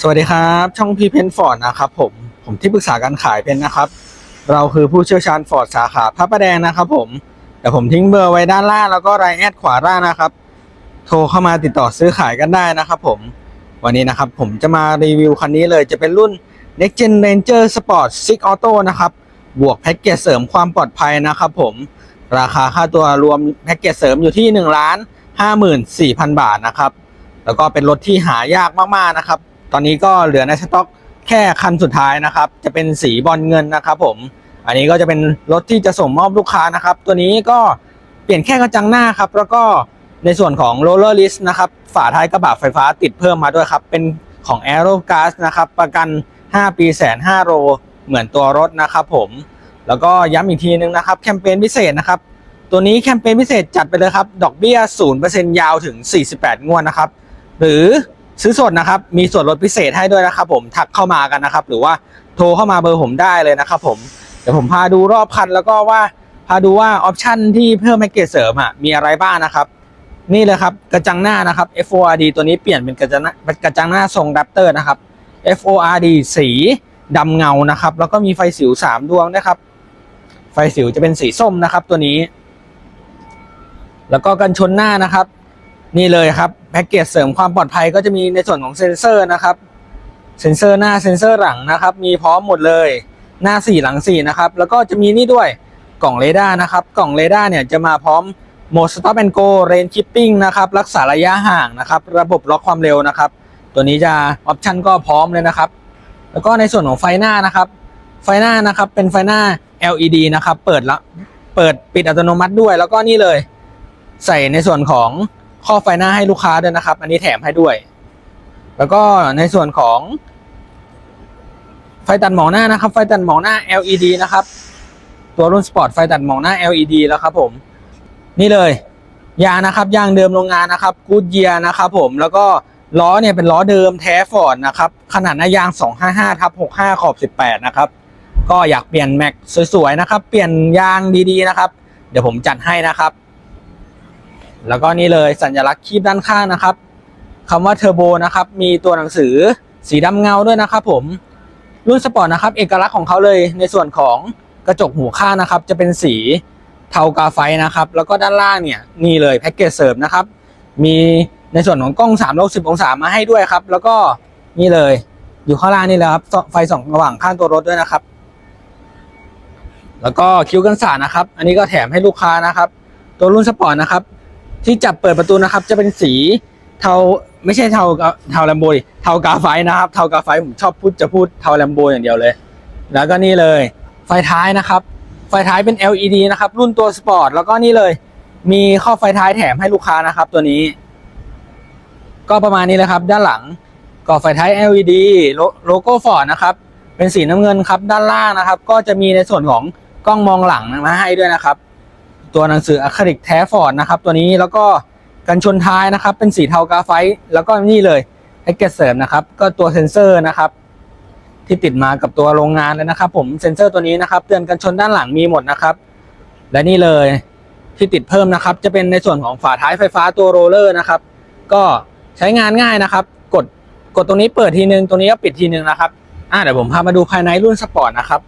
สวัสดีครับ ช่องพีเพนฟอร์ดนะครับผมผมที่ปรึกษาการขายเพนนะครับ เราคือผู้เชี่ยวชาญฟอร์ดสาขาพระประแดงนะครับผมเดี๋ยวผมทิ้งเบอร์ไว้ด้านล่างแล้วก็รายแอดขวาล่างนะครับ โทรเข้ามาติดต่อซื้อขายกันได้นะครับผมวันนี้นะครับผมจะมารีวิวคันนี้เลยจะเป็นรุ่น Next Gen Ranger Sport 6 Auto นะครับ บวกแพ็กเกจเสริมความปลอดภัยนะครับผมราคาค่าตัวรวมแพ็กเกจเสริมอยู่ที่1ล้าน54,000 บาทนะครับแล้วก็เป็นรถที่หายากมากๆนะครับ ตอนนี้ก็เหลือในสต็อกแค่คันสุดท้ายนะครับ จะเป็นสีบอลเงินนะครับผม อันนี้ก็จะเป็นรถที่จะส่งมอบลูกค้านะครับ ตัวนี้ก็เปลี่ยนแค่กระจังหน้าครับ แล้วก็ในส่วนของ roller list นะครับ ฝาท้ายกระบะไฟฟ้าติดเพิ่มมาด้วยครับ เป็นของ Aero Gas นะครับ ประกัน 5 ปีแสน5โลเหมือนตัวรถนะครับผม แล้วก็ย้ำอีกทีนึงนะครับ แคมเปญพิเศษนะครับ ตัวนี้แคมเปญพิเศษจัดไปเลยครับ ดอกเบี้ย 0%ยาวถึง 48 งวดนะครับ หรือ ซื้อสดนะครับ มีส่วนลดพิเศษให้ด้วยนะครับ ผมทักเข้ามากันนะครับ หรือว่าโทรเข้ามาเบอร์ผมได้เลยนะครับ ผมเดี๋ยวผมพาดูรอบคันแล้วก็ว่าพาดูว่าออปชันที่เพิ่มแพ็กเกจเสริมอะมีอะไรบ้างนะครับ นี่เลยครับกระจังหน้านะครับ FORD ตัวนี้เปลี่ยนเป็นกระจังหน้ากระจังหน้าทรงแรปเตอร์นะครับ FORD สีดำเงานะครับ แล้วก็มีไฟสิว3ดวงนะครับ ไฟสิวจะเป็นสีส้มนะครับตัวนี้ แล้วก็กันชนหน้านะครับ นี่เลยครับ แพ็กเกจเสริมความปลอดภัยก็จะมีในส่วนของเซ็นเซอร์นะครับ เซ็นเซอร์หน้าเซ็นเซอร์หลังนะครับ มีพร้อมหมดเลย หน้า4หลัง4นะครับ แล้วก็จะมีนี่ด้วยกล่องเรดาร์นะครับ กล่องเรดาร์เนี่ยจะมาพร้อมโหมด Stop and Go Range Keeping นะครับ รักษาระยะห่างนะครับ ระบบล็อกความเร็วนะครับ ตัวนี้จะออปชันก็พร้อมเลยนะครับ แล้วก็ในส่วนของไฟหน้านะครับ ไฟหน้านะครับเป็นไฟหน้า LED นะครับ เปิดละ เปิดปิดอัตโนมัติด้วย แล้วก็นี่เลย ใส่ในส่วนของ ข้อไฟหน้าให้ลูกค้าด้วยนะครับ อันนี้แถมให้ด้วย แล้วก็ในส่วนของ ไฟตัดหมองหน้านะครับ ไฟตัดหมองหน้า LED นะครับ ตัวรุ่นสปอร์ตไฟตัดหมองหน้า LED แล้วครับ ผม นี่เลย ยางนะครับยางเดิมโรงงานนะครับกูดเยียนะครับ ผมแล้วก็ล้อเนี่ยเป็นล้อเดิมแท้ฟอร์ดนะครับ ขนาดหน้ายาง 255ทับ65 ขอบ 18 นะครับ ก็อยากเปลี่ยนแม็กสวยๆนะครับ เปลี่ยนยางดีๆนะครับ เดี๋ยวผมจัดให้นะครับ แล้วก็นี่เลยสัญลักษณ์คีบด้านข้างนะครับคำว่าเทอร์โบนะครับมีตัวหนังสือสีดำเงาด้วยนะครับผมรุ่นสปอร์ตนะครับเอกลักษณ์ของเขาเลยในส่วนของกระจกหูข้างนะครับ จะเป็นสีเทากาไฟนะครับ แล้วก็ด้านล่างเนี่ยนี่เลยแพ็กเกจเสริมนะครับ มีในส่วนของกล้อง3 6 0องศามาให้ด้วยครับ แล้วก็นี่เลยอยู่ข้างล่างนี่แหละครับไฟส่องระหว่างข้างตัวรถด้วยนะครับ แล้วก็คิ้วกันสาดนะครับ อันนี้ก็แถมให้ลูกค้านะครับ ตัวรุ่นสปอร์ตนะครับ ที่จับเปิดประตูนะครับ จะเป็นสีเทาไม่ใช่เทาเทาแลมโบดิเทากาไฟนะครับ เทากาไฟผมชอบพูดจะพูดเทาแลมโบอย่างเดียวเลย แล้วก็นี่เลย ไฟท้ายนะครับ ไฟท้ายเป็น LED นะครับ รุ่นตัวสปอร์ตแล้วก็นี่เลย มีข้อไฟท้ายแถมให้ลูกค้านะครับ ตัวนี้ ก็ประมาณนี้เลยครับ ด้านหลังก็ไฟท้าย LED โลโลโก้ฟอร์ดนะครับเป็นสีน้ำเงินครับด้านล่างนะครับ ก็จะมีในส่วนของกล้องมองหลังมาให้ด้วยนะครับ ตัวหนังสืออะคริลิกแท้ฟอร์ดนะครับตัวนี้แล้วก็กันชนท้ายนะครับ เป็นสีเทากาไฟต์แล้วก็นี่เลยแพ็กเกจเสริมนะครับ ก็ตัวเซ็นเซอร์นะครับ ที่ติดมากับตัวโรงงานเลยนะครับ ผมเซ็นเซอร์ตัวนี้นะครับ เตือนกันชนด้านหลังมีหมดนะครับ และนี่เลยที่ติดเพิ่มนะครับ จะเป็นในส่วนของฝาท้ายไฟฟ้าตัวโรลเลอร์นะครับ ก็ใช้งานง่ายนะครับ กดกดตรงนี้เปิดทีนึงตรงนี้ก็ปิดทีนึงนะครับอ่าเดี๋ยวผมพามาดูภายในรุ่นสปอร์ตนะครับ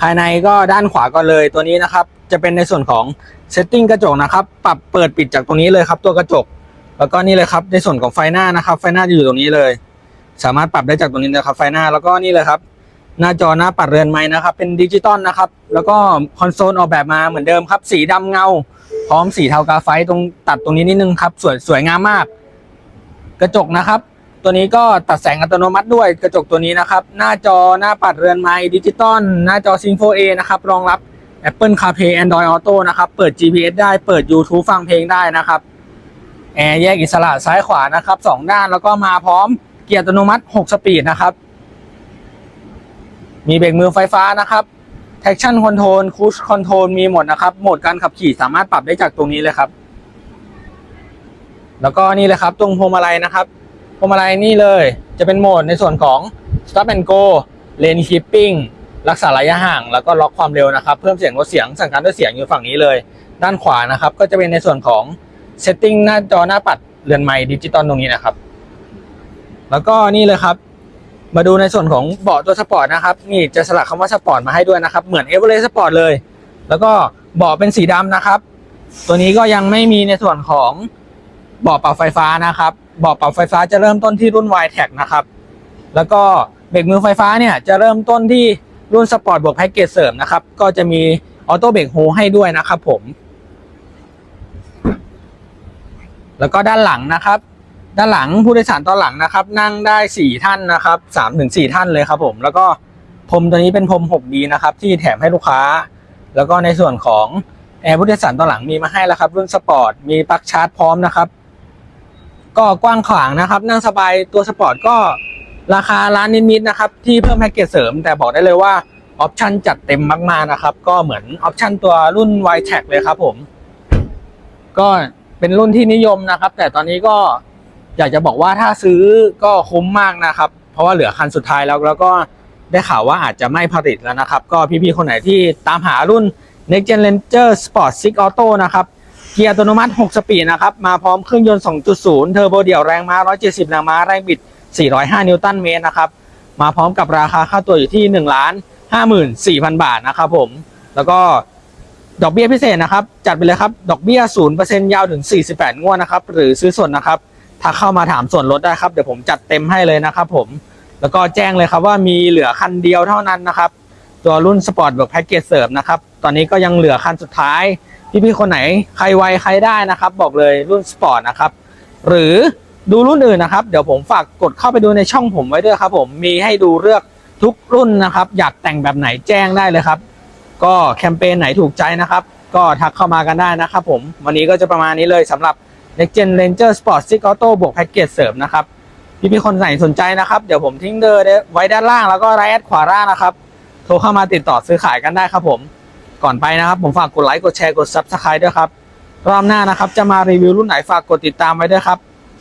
ภายในก็ด้านขวาก่อนเลยตัวนี้นะครับ จะเป็นในส่วนของ เซตติ้งกระจกนะครับปรับเปิดปิดจากตรงนี้เลยครับ ตัวกระจก แล้วก็นี่เลยครับในส่วนของไฟหน้านะครับไฟหน้าจะอยู่ตรงนี้เลย สามารถปรับได้จากตรงนี้นะครับไฟหน้าแล้วก็นี่เลยครับ หน้าจอหน้าปัดเรือนไม้นะครับเป็นดิจิตอลนะครับแล้วก็คอนโซลออกแบบมาเหมือนเดิมครับ สีดำเงา พร้อมสีเทากาไฟตรงตัดตรงนี้นิดนึงครับสวยสวยงามมาก กระจกนะครับ ตัวนี้ก็ตัดแสงอัตโนมัติด้วยกระจกตัวนี้นะครับ หน้าจอหน้าปัดเรือนไม้ดิจิตอลหน้าจอซิงโฟเอนะครับรองรับ Apple CarPlay Android Auto นะครับ เปิด GPS ได้ เปิด YouTube ฟังเพลงได้นะครับ แอร์แยกอิสระซ้ายขวานะครับสองด้าน แล้วก็มาพร้อมเกียร์อัตโนมัติ 6 สปีดนะครับ มีเบรกมือไฟฟ้านะครับ traction control cruise control มีหมดนะครับ โหมดการขับขี่สามารถปรับได้จากตรงนี้เลยครับ แล้วก็นี่เลยครับ ตรงพวงมาลัยนะครับพวงมาลัยนี่เลย จะเป็นโหมดในส่วนของ stop and go lane keeping รักษาระยะห่างแล้วก็ล็อกความเร็วนะครับเพิ่มเสียงลดเสียงสั่งการด้วยเสียงอยู่ฝั่งนี้เลย ด้านขวานะครับก็จะเป็นในส่วนของ setting หน้าจอหน้าปัดเรือนไม้ดิจิตอลตรงนี้นะครับ แล้วก็นี่เลยครับมาดูในส่วนของเบาะตัวสปอร์ตนะครับนี่จะสลักคำว่าสปอร์ตมาให้ด้วยนะครับ เหมือนเอเวอเรสต์สปอร์ตเลย แล้วก็เบาะเป็นสีดำนะครับ ตัวนี้ก็ยังไม่มีในส่วนของเบาะปรับไฟฟ้านะครับเบาะปรับไฟฟ้าจะเริ่มต้นที่รุ่น y t e c นะครับ แล้วก็เบรกมือไฟฟ้าเนี่ยจะเริ่มต้นที่ รุ่นสปอร์ตบวกแพ็กเกจเสริมนะครับ ก็จะมีออโต้เบรกโฮให้ด้วยนะครับผม แล้วก็ด้านหลังนะครับ ด้านหลังผู้โดยสารตอนหลังนะครับ นั่งได้สี่ท่านนะครับสามถึงสี่ท่านเลยครับผม แล้วก็พรมตัวนี้เป็นพรม 6D นะครับ ที่แถมให้ลูกค้า แล้วก็ในส่วนของแอร์ผู้โดยสารตอนหลังมีมาให้แล้วครับ รุ่นสปอร์ตมีปลั๊กชาร์จพร้อมนะครับ ก็กว้างขวางนะครับ นั่งสบายตัวสปอร์ตก็ ราคาร้านนิดๆนะครับที่เพิ่มแพ็กเกจเสริม แต่บอกได้เลยว่าออปชันจัดเต็มมากๆนะครับก็เหมือนออปชันตัวรุ่น y t e c เลยครับผม ก็เป็นรุ่นที่นิยมนะครับ แต่ตอนนี้ก็อยากจะบอกว่าถ้าซื้อก็คุ้มมากนะครับ เพราะว่าเหลือคันสุดท้ายแล้วแล้วก็ได้ข่าวว่าอาจจะไม่ผลิตแล้วนะครับ ก็พี่ๆคนไหนที่ตามหารุ่น Next Gen Ranger Sport 6 Auto นะครับเกียร์อัตโนมัติ 6 สปีดนะครับ มาพร้อมเครื่องยนต์ 2.0 เทอร์โบเดี่ยวแรงม้า 170 แรงม้า แรงบิด 405 นิวตันเมตรนะครับ มาพร้อมกับราคาค่าตัวอยู่ที่ 1 ล้าน 54,000 บาทนะครับผม แล้วก็ดอกเบี้ยพิเศษนะครับ จัดไปเลยครับ ดอกเบี้ย 0%ยาวถึง 48 งวดนะครับ หรือซื้อสดนะครับ ถ้าเข้ามาถามส่วนลดได้ครับ เดี๋ยวผมจัดเต็มให้เลยนะครับผม แล้วก็แจ้งเลยครับว่ามีเหลือคันเดียวเท่านั้นนะครับ ตัวรุ่นสปอร์ตแบบแพ็กเกจเสริมนะครับ ตอนนี้ก็ยังเหลือคันสุดท้าย พี่ๆคนไหนใครไวใครได้นะครับ บอกเลยรุ่นสปอร์ตนะครับ หรือ ดูรุ่นอื่นนะครับ เดี๋ยวผมฝากกดเข้าไปดูในช่องผมไว้ด้วยครับ ผมมีให้ดูเลือกทุกรุ่นนะครับ อยากแต่งแบบไหนแจ้งได้เลยครับ ก็แคมเปญไหนถูกใจนะครับ ก็ทักเข้ามากันได้นะครับผมวันนี้ก็จะประมาณนี้เลยสำหรับ Next Gen Ranger Sport 6 Auto บวกแพ็กเกจเสริมนะครับพี่ๆคนไหนสนใจนะครับ เดี๋ยวผมทิ้งเบอร์ไว้ด้านล่างแล้วก็ไลน์แอดขวาล่างนะครับ โทรเข้ามาติดต่อซื้อขายกันได้ครับผมก่อนไปนะครับ ผมฝากกดไลค์กดแชร์กด Subscribe ด้วยครับรอบหน้านะครับ จะมารีวิวรุ่นไหนฝากกดติดตามไว้ด้วยครับ